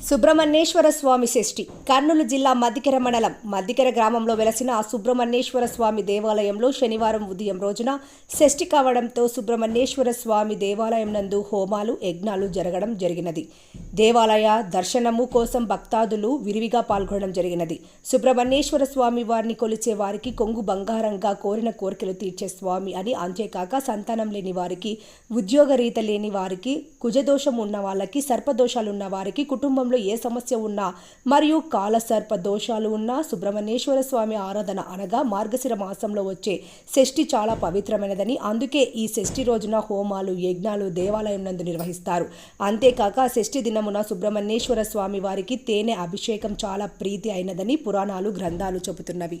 సుబ్రహ్మణ్యేశ్వర స్వామి షష్ఠి కర్నూలు జిల్లా మద్దికెర మండలం. మద్దికెర గ్రామంలో వెలసిన సుబ్రహ్మణ్యేశ్వర స్వామి దేవాలయంలో శనివారం ఉదయం రోజున షష్ఠి కావడంతో సుబ్రహ్మణ్యేశ్వర స్వామి దేవాలయం నందు హోమాలు యజ్ఞాలు జరగడం జరిగినది. దేవాలయ దర్శనము కోసం భక్తాదులు విరివిగా పాల్గొనడం జరిగినది. సుబ్రహ్మణ్యేశ్వర స్వామి వారిని కొలిచే వారికి కొంగు బంగారంగా కోరిన కోరికలు తీర్చే స్వామి అని అంతేకాక సంతానం లేని వారికి ఉద్యోగరీత లేని వారికి కుజదోషం ఉన్న వాళ్ళకి సర్పదోషాలున్న వారికి కుటుంబం కుటుంబంలో ఏ సమస్య ఉన్నా మరియు కాల సర్ప దోషాలు ఉన్నా సుబ్రహ్మణ్యేశ్వర స్వామి ఆరాధన అనగా మార్గశిర మాసంలో వచ్చే షష్ఠి చాలా పవిత్రమైనదని అందుకే ఈ షష్ఠి రోజున హోమాలు యజ్ఞాలు దేవాలయం నందు నిర్వహిస్తారు. అంతేకాక షష్ఠి దినమున సుబ్రహ్మణ్యేశ్వర స్వామి వారికి తేనె అభిషేకం చాలా ప్రీతి అయినదని పురాణాలు గ్రంథాలు చెబుతున్నవి.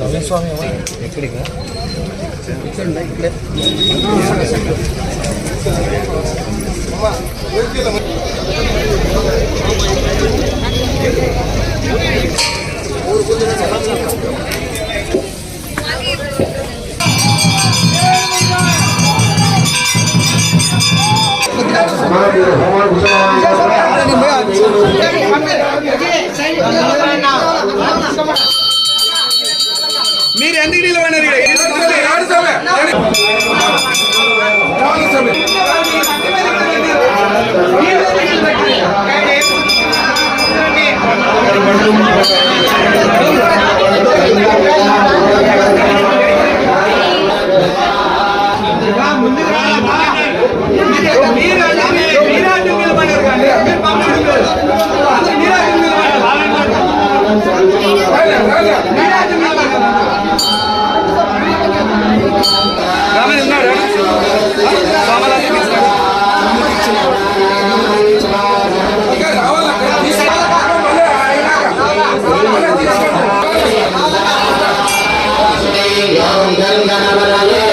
పెట్టుకో పెట్టుకో నేనే పెట్టుకో మీరు ఎందుకు నిలబడినారు ఇక్కడ? మీరు తెలంగాణ